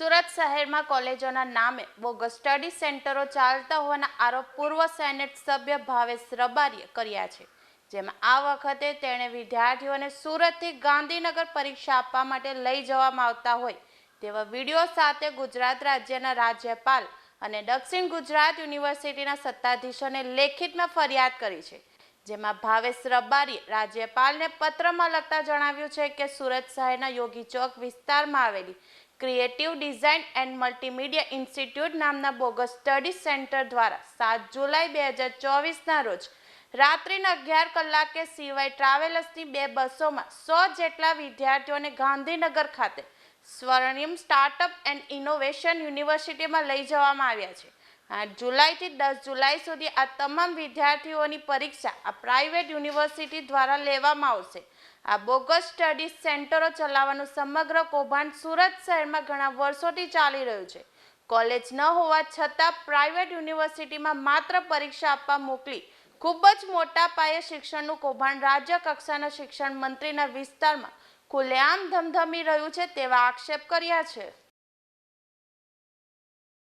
સુરત શહેરમાં કોલેજોના નામે બોગસ સ્ટડી સેન્ટરો ચાલતા હોવાના આરોપ પૂર્વ સેનેટ સભ્ય ભાવેશ રબારીએ કર્યા છે. જેમાં આ વખતે તેણે વિદ્યાર્થીઓને સુરતથી ગાંધીનગર પરીક્ષા આપવા માટે લઈ જવામાં આવતા હોય તેવા વીડિયો સાથે ગુજરાત રાજ્યના રાજ્યપાલ અને દક્ષિણ ગુજરાત યુનિવર્સિટીના સત્તાધીશોને લેખિતમાં ફરિયાદ કરી છે. જેમાં ભાવેશ રબારીએ રાજ્યપાલને પત્રમાં લખતા જણાવ્યું છે કે સુરત શહેરના યોગી ચોક વિસ્તારમાં આવેલી creative design and multimedia institute નામના બોગસ સ્ટડી સેન્ટર દ્વારા સાત જુલાઈ બે હજાર ચોવીસના રોજ રાત્રિના અગિયાર કલાકે સિવાય ટ્રાવેલર્સની બે બસોમાં સો જેટલા વિદ્યાર્થીઓને ગાંધીનગર ખાતે સ્વર્ણિમ સ્ટાર્ટઅપ એન્ડ ઇનોવેશન યુનિવર્સિટીમાં લઈ જવામાં આવ્યા છે. આઠ જુલાઈથી દસ જુલાઈ સુધી આ તમામ વિદ્યાર્થીઓની પરીક્ષા આ પ્રાઇવેટ યુનિવર્સિટી દ્વારા લેવામાં આવશે. આ બોગસ સ્ટડી સેન્ટરો ચલાવવાનું સમગ્ર કૌભાંડ સુરત શહેરમાં ઘણા વર્ષોથી ચાલી રહ્યું છે. કોલેજ ન હોવા છતાં પ્રાઇવેટ યુનિવર્સિટીમાં માત્ર પરીક્ષા આપવા મોકલી ખૂબ જ મોટા પાયે શિક્ષણનું કૌભાંડ રાજ્ય કક્ષાના શિક્ષણ મંત્રીના વિસ્તારમાં ખુલ્લેઆમ ધમધમી રહ્યું છે તેવા આક્ષેપ કર્યા છે.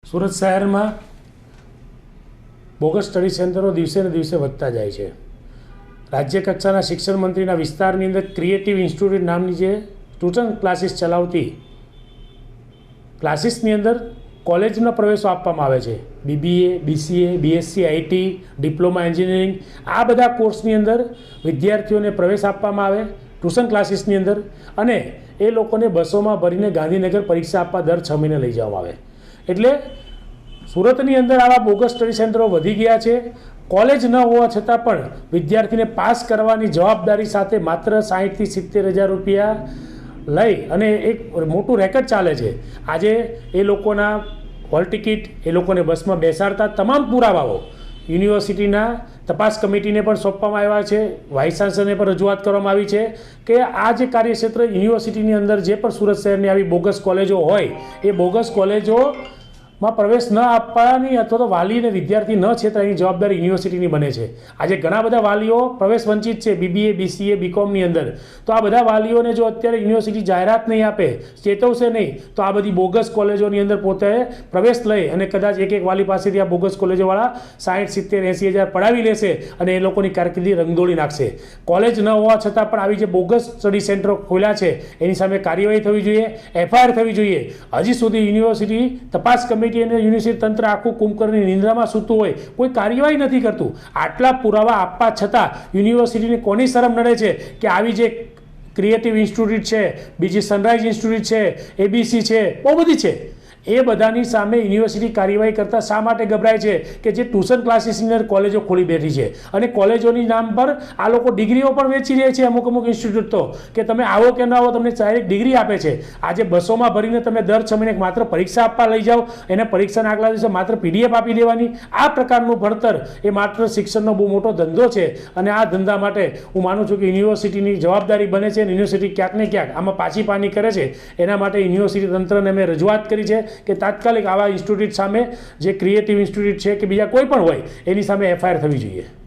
સુરત શહેરમાં બોગસ સ્ટડી સેન્ટરો દિવસે ને દિવસે વધતા જાય છે. રાજ્ય કક્ષાના શિક્ષણ મંત્રીના વિસ્તારની અંદર ક્રિએટિવ ઇન્સ્ટિટ્યૂટ નામની જે ટ્યુશન ક્લાસીસ ચલાવતી ક્લાસીસની અંદર કોલેજના પ્રવેશો આપવામાં આવે છે. BBA BCA BSc IT diploma engineering આ બધા કોર્સની અંદર વિદ્યાર્થીઓને પ્રવેશ આપવામાં આવે ટ્યુશન ક્લાસીસની અંદર અને એ લોકોને બસોમાં ભરીને ગાંધીનગર પરીક્ષા આપવા દર છ મહિને લઈ જવામાં આવે. એટલે સુરતની અંદર આવા બોગસ સ્ટડી સેન્ટરો વધી ગયા છે. કોલેજ ન હોવા છતાં પણ વિદ્યાર્થીને પાસ કરવાની જવાબદારી સાથે માત્ર સાહીઠથી સિત્તેર હજાર રૂપિયા લઈ અને એક મોટું રેકર્ડ ચાલે છે. આજે એ લોકોના હોલ ટિકિટ, એ લોકોને બસમાં બેસાડતા તમામ પુરાવાઓ યુનિવર્સિટીના તપાસ કમિટીને પણ સોંપવામાં આવ્યા છે. વાઇસ ચાન્સલરને પણ રજૂઆત કરવામાં આવી છે કે આ જે કાર્યક્ષેત્ર યુનિવર્સિટીની અંદર જે પણ સુરત શહેરની આવી બોગસ કોલેજો હોય, એ બોગસ કોલેજો માં પ્રવેશ ન આપવાની અથવા તો વાલી અને વિદ્યાર્થી ન છેતરાની જવાબદારી યુનિવર્સિટીની બને છે. આજે ઘણા બધા વાલીઓ પ્રવેશ વંચિત છે બીબીએ બીસીએ બીકોમની અંદર. તો આ બધા વાલીઓને જો અત્યારે યુનિવર્સિટી જાહેરાત નહીં આપે, ચેતવશે નહીં, તો આ બધી બોગસ કોલેજોની અંદર પોતે પ્રવેશ લઈ અને કદાચ એક એક વાલી પાસેથી આ બોગસ કોલેજોવાળા સાઠ સિત્તેર, એંસી હજાર પડાવી લેશે અને એ લોકોની કારકિર્દી રંગદોળી નાખશે. કોલેજ ન હોવા છતાં પણ આવી જે બોગસ સ્ટડી સેન્ટરો ખોલ્યા છે, એની સામે કાર્યવાહી થવી જોઈએ એફઆઈઆર થવી જોઈએ. હજી સુધી યુનિવર્સિટી તપાસ કમિટી કમિટી અને યુનિવર્સિટી તંત્ર આખું કુંભકર્ણની નિંદ્રામાં સૂતું હોય, કોઈ કાર્યવાહી નથી કરતું. આટલા પુરાવા આપવા છતાં યુનિવર્સિટીને કોની શરમ નડે છે કે આવી જે ક્રિએટિવ ઇન્સ્ટિટ્યૂટ છે, બીજી સનરાઇઝ ઇન્સ્ટિટ્યૂટ છે એબીસી છે, બહુ બધી છે. એ બધાની સામે યુનિવર્સિટી કાર્યવાહી કરતાં શા માટે ગભરાય છે? કે જે ટ્યુશન ક્લાસીસની અંદર કોલેજો ખોલી બેઠી છે. અને કોલેજોની નામ પર આ લોકો ડિગ્રીઓ પણ વેચી રહે છે અમુક અમુક ઇન્સ્ટિટ્યૂટ તો. કે તમે આવો કે ન આવો તમને ડાયરેક્ટ ડિગ્રી આપે છે. આજે બસોમાં ભરીને તમે દર છ મહિને માત્ર પરીક્ષા આપવા લઈ જાઓ, એને પરીક્ષાના આગલા દિવસે માત્ર પીડીએફ આપી દેવાની. આ પ્રકારનું ભણતર એ માત્ર શિક્ષણનો બહુ મોટો ધંધો છે. અને આ ધંધા માટે હું માનું છું કે યુનિવર્સિટીની જવાબદારી બને છે યુનિવર્સિટી ક્યાંક ને ક્યાંક આમાં પાછી પાની કરે છે. એના માટે યુનિવર્સિટી તંત્રને મેં રજૂઆત કરી છે. કે તાત્કાલિક આવા ઇન્સ્ટિટ્યૂટ સામે જે ક્રિએટિવ ઇન્સ્ટિટ્યૂટ છે કે બીજા કોઈ પણ હોય, એની સામે એફઆઈઆર થવી જોઈએ.